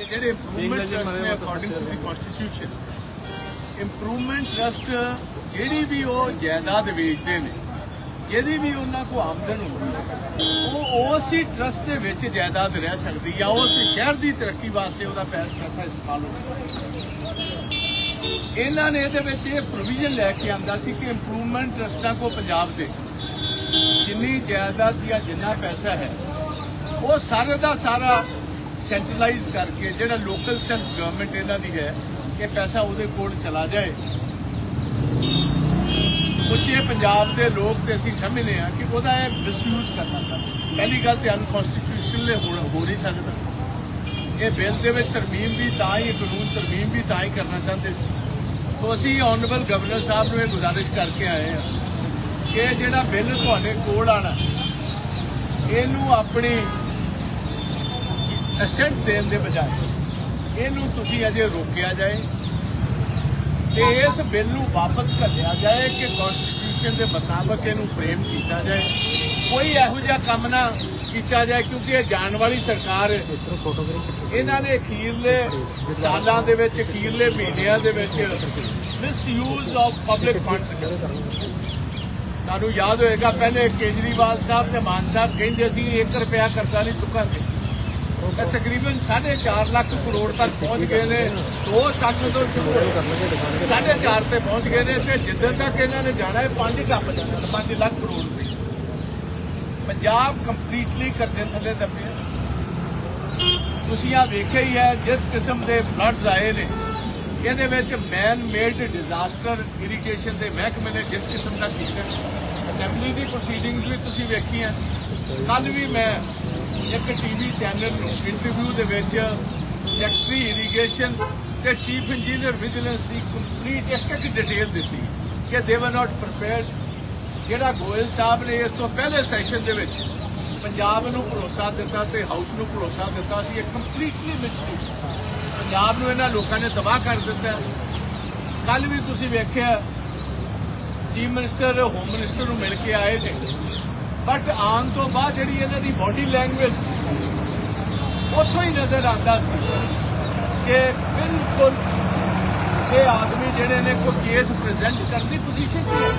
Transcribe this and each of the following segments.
ਕਿ ਜਿਹੜੇ improvement trust ਨੇ according to the constitution improvement trust ਜਿਹੜੀ ਵੀ ਉਹ ਜਾਇਦਾਦ ਵੇਚਦੇ ਨੇ ਜਿਹਦੀ ਵੀ ਉਹਨਾਂ ਕੋ ਆਮਦਨ ਹੁੰਦੀ ਹੈ ਉਹ ਉਸ ਹੀ ਟਰਸਟ ਦੇ ਵਿੱਚ ਜਾਇਦਾਦ ਰਹਿ ਸਕਦੀ ਆ ਉਸ ਸ਼ਹਿਰ ਦੀ ਤਰੱਕੀ ਵਾਸਤੇ ਉਹਦਾ ਪੈਸਾ ਇਸਤੇਮਾਲ ਹੋ ਸਕਦਾ ਇਹਨਾਂ ਨੇ ਇਹਦੇ ਵਿੱਚ ਇਹ ਪ੍ਰੋਵੀਜ਼ਨ ਲੈ ਕੇ ਆਂਦਾ ਸੀ ਕਿ ਇੰਪਰੂਵਮੈਂਟ ਟਰਸਟਾਂ ਕੋ ਪੰਜਾਬ ਦੇ ਜਿੰਨੀ ਜਾਇਦਾਦ ਜਾਂ ਜਿੰਨਾ ਪੈਸਾ ਹੈ ਉਹ ਸਾਰੇ ਦਾ ਸਾਰਾ ਸੈਂਟਰਲਾਈਜ਼ ਕਰਕੇ ਜਿਹੜਾ ਲੋਕਲ ਸੈਲਫ ਗਵਰਨਮੈਂਟ ਇਹਨਾਂ ਦੀ ਹੈ ਕਿ ਪੈਸਾ ਉਹਦੇ ਕੋਲ ਚਲਾ ਜਾਏ। ਉੱਚੇ ਪੰਜਾਬ ਦੇ ਲੋਕ ਤੇ ਅਸੀਂ ਸਮਝਦੇ ਹਾਂ ਕਿ ਉਹਦਾ ਇਹ ਮਿਸਯੂਜ਼ ਕਰਨਾ ਚਾਹੁੰਦੇ ਪਹਿਲੀ ਗੱਲ ਤੇ ਅਨਕਨਸਟੀਟਿਊਸ਼ਨਲ ਹੋ ਹੋ ਨਹੀਂ ਸਕਦਾ। ਇਹ ਬਿੱਲ ਦੇ ਵਿੱਚ ਤਰਮੀਮ ਵੀ ਤਾਂ ਹੀ, ਕਾਨੂੰਨ ਤਰਮੀਮ ਵੀ ਤਾਂ ਹੀ ਕਰਨਾ ਚਾਹੁੰਦੇ ਸੀ। ਤੋਂ ਅਸੀਂ ਆਨਰੇਬਲ ਗਵਰਨਰ ਸਾਹਿਬ ਨੂੰ ਇਹ ਗੁਜ਼ਾਰਿਸ਼ ਕਰਕੇ ਆਏ ਹਾਂ ਕਿ ਜਿਹੜਾ ਬਿੱਲ ਤੁਹਾਡੇ ਕੋਲ ਆਣਾ ਇਹਨੂੰ ਆਪਣੀ ਅਸੈਂਟ ਦੇਣ ਦੇ ਬਜਾਏ ਇਹਨੂੰ ਤੁਸੀਂ ਅਜੇ ਰੋਕਿਆ ਜਾਏ ਤੇ ਇਸ ਬਿੱਲ ਨੂੰ ਵਾਪਸ ਘੱਲਿਆ ਜਾਏ ਕਿ ਕਨਸਟੀਟਿਊਸ਼ਨ ਦੇ ਮੁਤਾਬਕ ਇਹਨੂੰ ਫਰੇਮ ਕੀਤਾ ਜਾਏ। ਕੋਈ ਇਹੋ ਜਿਹਾ ਕੰਮ ਨਾ ਕੀਤਾ ਜਾਏ ਕਿਉਂਕਿ ਇਹ ਜਾਣ ਵਾਲੀ ਸਰਕਾਰ ਇਹਨਾਂ ਨੇ ਅਖੀਰਲੇ ਸਾਲਾਂ ਦੇ ਵਿੱਚ, ਅਖੀਰਲੇ ਮਹੀਨਿਆਂ ਦੇ ਵਿੱਚ ਮਿਸਯੂਜ਼ ਆਫ ਪਬਲਿਕ ਫੰਡਸ ਤੁਹਾਨੂੰ ਯਾਦ ਹੋਏਗਾ, ਪਹਿਲੇ ਕੇਜਰੀਵਾਲ ਸਾਹਿਬ ਤੇ ਮਾਨ ਸਾਹਿਬ ਕਹਿੰਦੇ ਸੀ 1 ਰੁਪਿਆ ਕਰਜ਼ਾ ਨਹੀਂ ਚੁੱਕਾਂਗੇ। ਇਹ ਤਕਰੀਬਨ 4.5 ਲੱਖ ਕਰੋੜ ਤੱਕ ਪਹੁੰਚ ਗਏ ਨੇ। ਦੋ ਸਾਲ ਤੋਂ ਸ਼ੁਰੂ ਹੋਏ ਸਾਢੇ ਚਾਰ ਤੇ ਪਹੁੰਚ ਗਏ ਨੇ ਤੇ ਜਿੱਦਣ ਤੱਕ ਇਹਨਾਂ ਨੇ ਜਾਣਾ ਹੈ 5 ਟੱਪ ਜਾਣਾ 5 ਲੱਖ ਕਰੋੜ ਰੁਪਏ। ਪੰਜਾਬ ਕੰਪਲੀਟਲੀ ਕਰਜ਼ੇ ਥੱਲੇ ਦੱਬਿਆ। ਤੁਸੀਂ ਆ ਵੇਖਿਆ ਹੀ ਹੈ, ਜਿਸ ਕਿਸਮ ਦੇ ਫਲੱਡਸ ਆਏ ਨੇ, ਇਹਦੇ ਵਿੱਚ ਮੈਨ ਮੇਡ ਡਿਜ਼ਾਸਟਰ ਇਰੀਗੇਸ਼ਨ ਦੇ ਮਹਿਕਮੇ ਨੇ ਜਿਸ ਕਿਸਮ ਦਾ ਕੀਤਾ। ਅਸੈਂਬਲੀ ਦੀ ਪ੍ਰੋਸੀਡਿੰਗਸ ਵੀ ਤੁਸੀਂ ਵੇਖੀਆਂ। ਕੱਲ ਵੀ ਮੈਂ ਇੱਕ ਟੀਵੀ ਚੈਨਲ ਨੂੰ ਇੰਟਰਵਿਊ ਦੇ ਵਿੱਚ ਸੈਕਟਰੀ ਇਰੀਗੇਸ਼ਨ ਤੇ ਚੀਫ ਇੰਜੀਨੀਅਰ ਵਿਜੀਲੈਂਸ ਦੀ ਕੰਪਲੀਟ ਇੱਕ ਇੱਕ ਡਿਟੇਲ ਦਿੱਤੀ ਕਿ ਦੇ ਵਰ ਨਾਟ ਪ੍ਰਿਪੇਅਰਡ ਜਿਹੜਾ ਗੋਇਲ ਸਾਹਿਬ ਨੇ ਇਸ ਤੋਂ ਪਹਿਲੇ ਸੈਸ਼ਨ ਦੇ ਵਿੱਚ ਪੰਜਾਬ ਨੂੰ ਭਰੋਸਾ ਦਿੱਤਾ ਤੇ ਹਾਊਸ ਨੂੰ ਭਰੋਸਾ ਦਿੱਤਾ ਸੀ, ਇਹ ਕੰਪਲੀਟਲੀ ਮਿਸਟੇਕ ਪੰਜਾਬ ਨੂੰ ਇਹਨਾਂ ਲੋਕਾਂ ਨੇ ਤਬਾਹ ਕਰ ਦਿੱਤਾ। ਕੱਲ ਵੀ ਤੁਸੀਂ ਵੇਖਿਆ, ਚੀਫ ਮਿਨਿਸਟਰ ਹੋਮ ਮਿਨਿਸਟਰ ਨੂੰ ਮਿਲ ਕੇ ਆਏ ਨੇ। ਬਟ ਆਉਣ ਤੋਂ ਬਾਅਦ ਜਿਹੜੀ ਇਹਨਾਂ ਦੀ ਬਾਡੀ ਲੈਂਗੁਏਜ ਉੱਥੋਂ ਹੀ ਨਜ਼ਰ ਆਉਂਦਾ ਸੀ ਕਿ ਬਿਲਕੁਲ ਇਹ ਆਦਮੀ ਜਿਹੜੇ ਨੇ ਕੋਈ ਕੇਸ ਪ੍ਰੈਜ਼ੈਂਟ ਕਰਨ ਦੀ ਪੋਜੀਸ਼ਨ 'ਚ ਹੈ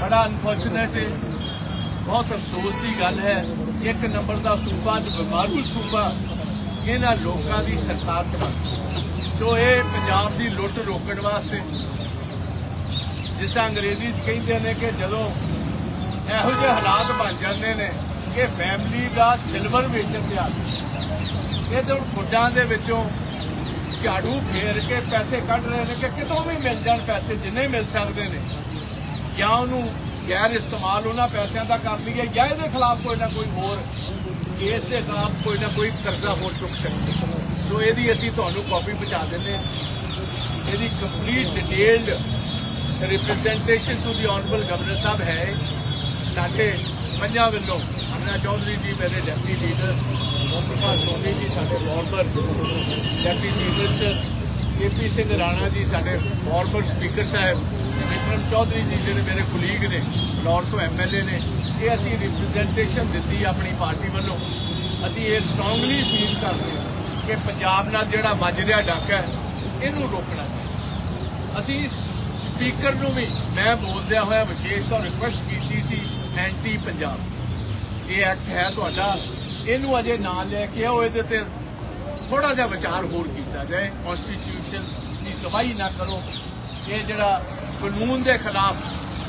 ਬੜਾ ਅਨਫੋਰਚੂਨੇਟ ਹੈ। ਬਹੁਤ ਅਫਸੋਸ ਦੀ ਗੱਲ ਹੈ ਇੱਕ ਨੰਬਰ ਦਾ ਸੂਬਾ ਤੇ ਬਿਮਾਰੂ ਸੂਬਾ, ਇਹਨਾਂ ਲੋਕਾਂ ਦੀ ਸਰਕਾਰ ਚ ਬਣ ਸੋ ਇਹ ਪੰਜਾਬ ਦੀ ਲੁੱਟ ਰੋਕਣ ਵਾਸਤੇ, ਜਿਸ ਤਰ੍ਹਾਂ ਅੰਗਰੇਜ਼ੀ ਚ ਕਹਿੰਦੇ ਨੇ ਕਿ ਜਦੋਂ ਇਹੋ ਜਿਹੇ ਹਾਲਾਤ ਬਣ ਜਾਂਦੇ ਨੇ ਕਿ ਫੈਮਿਲੀ ਦਾ ਸਿਲਵਰ ਵੇਚਣ ਤੇ ਆ ਇਹ ਤਾਂ ਹੁਣ ਖੁੱਡਾਂ ਦੇ ਵਿੱਚੋਂ ਝਾੜੂ ਫੇਰ ਕੇ ਪੈਸੇ ਕੱਢ ਰਹੇ ਨੇ ਕਿ ਕਿਤੋਂ ਵੀ ਮਿਲ ਜਾਣ ਪੈਸੇ, ਜਿੰਨੇ ਮਿਲ ਸਕਦੇ ਨੇ। ਜਾਂ ਉਹਨੂੰ ਗੈਰ ਇਸਤੇਮਾਲ ਉਹਨਾਂ ਪੈਸਿਆਂ ਦਾ ਕਰ ਲਈਏ, ਜਾਂ ਇਹਦੇ ਖਿਲਾਫ ਕੋਈ ਨਾ ਕੋਈ ਹੋਰ ਕੇਸ ਦੇ ਖਿਲਾਫ ਕੋਈ ਨਾ ਕੋਈ ਕਰਜ਼ਾ ਹੋਰ ਚੁੱਕ ਸਕਦੇ ਸੋ ਇਹਦੀ ਅਸੀਂ ਤੁਹਾਨੂੰ ਕਾਪੀ ਪਹੁੰਚਾ ਦਿੰਦੇ ਹਾਂ। ਇਹਦੀ complete detailed representation to the honourable governor ਸਾਹਿਬ ਹੈ। ਸਾਡੇ ਪੰਜਾਂ ਵੱਲੋਂ ਅਮਨਾ ਚੌਧਰੀ ਜੀ, ਮੇਰੇ ਡਿਪਟੀ ਲੀਡਰ ਓਮ ਸੋਨੀ ਜੀ ਸਾਡੇ former deputy chief minister K P Singh Rana ji ਸਾਡੇ ਫਾਰਮਰ ਸਪੀਕਰ ਸਾਹਿਬ ਵਿਕਰਮ ਚੌਧਰੀ ਜੀ ਜਿਹੜੇ ਮੇਰੇ ਕੁਲੀਗ ਨੇ ਫਲੋਰ ਤੋਂ ਐਮਐਲਏ ਨੇ, ਇਹ ਅਸੀਂ ਰਿਪਰੈਜ਼ੈਂਟੇਸ਼ਨ ਦਿੱਤੀ ਆਪਣੀ ਪਾਰਟੀ ਵੱਲੋਂ। ਅਸੀਂ ਇਹ ਸਟਰੋਂਗਲੀ ਫੀਲ ਕਰਦੇ ਹਾਂ ਕਿ ਪੰਜਾਬ ਨਾਲ ਜਿਹੜਾ ਵੱਜ ਰਿਹਾ ਡਾਕਾ ਹੈ, ਇਹਨੂੰ ਰੋਕਣਾ ਅਸੀਂ ਸਪੀਕਰ ਨੂੰ ਵੀ ਮੈਂ ਬੋਲਦਿਆਂ ਹੋਇਆ ਵਿਸ਼ੇਸ਼ ਤੋਂ ਰਿਕੁਐਸਟ ਕੀਤੀ ਸੀ ਐਂਟੀ ਪੰਜਾਬ ਇਹ ਐਕਟ ਹੈ ਤੁਹਾਡਾ। ਇਹਨੂੰ ਅਜੇ ਨਾ ਲੈ ਕੇ ਆਓ, ਇਹਦੇ ਤੇ ਥੋੜਾ ਜਿਹਾ ਵਿਚਾਰ ਹੋਰ ਕੀਤਾ ਜਾਏ। ਕਨਸਟੀਟਿਊਸ਼ਨ ਦੀ ਤਬਾਹੀ ਨਾ ਕਰੋ। ਇਹ ਜਿਹੜਾ ਕਾਨੂੰਨ ਦੇ ਖਿਲਾਫ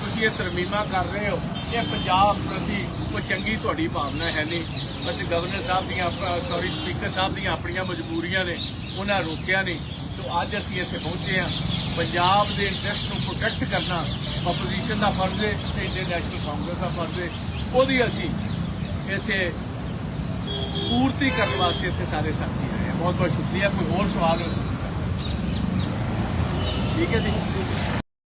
ਤੁਸੀਂ ਇਹ ਤਰਮੀਮਾਂ ਕਰ ਰਹੇ ਹੋ, ਇਹ ਪੰਜਾਬ ਪ੍ਰਤੀ ਕੋਈ ਚੰਗੀ ਤੁਹਾਡੀ ਭਾਵਨਾ ਹੈ ਨਹੀਂ। ਬਟ ਗਵਰਨਰ ਸਾਹਿਬ ਦੀਆਂ ਸੌਰੀ ਸਪੀਕਰ ਸਾਹਿਬ ਦੀਆਂ ਆਪਣੀਆਂ ਮਜਬੂਰੀਆਂ ਨੇ, ਉਹਨਾਂ ਰੋਕਿਆ ਨਹੀਂ। ਸੋ ਅੱਜ ਅਸੀਂ ਇੱਥੇ ਪਹੁੰਚੇ ਹਾਂ। ਪੰਜਾਬ ਦੇ ਇੰਟਰਸਟ ਨੂੰ ਪ੍ਰੋਟੈਕਟ ਕਰਨਾ ਆਪੋਜੀਸ਼ਨ ਦਾ ਫਰਜ਼ ਹੈ ਤੇ ਇੰਡੀਅਨ ਨੈਸ਼ਨਲ ਕਾਂਗਰਸ ਦਾ ਫਰਜ਼ ਹੈ। ਉਹਦੀ ਅਸੀਂ ਇੱਥੇ ਪੂਰਤੀ ਕਰਨ ਵਾਸਤੇ ਇੱਥੇ ਸਾਰੇ ਸਾਥੀ ਆਏ ਹਾਂ। ਬਹੁਤ ਬਹੁਤ ਸ਼ੁਕਰੀਆ। ਕੋਈ ਹੋਰ ਸਵਾਲ? ਠੀਕ ਹੈ ਜੀ।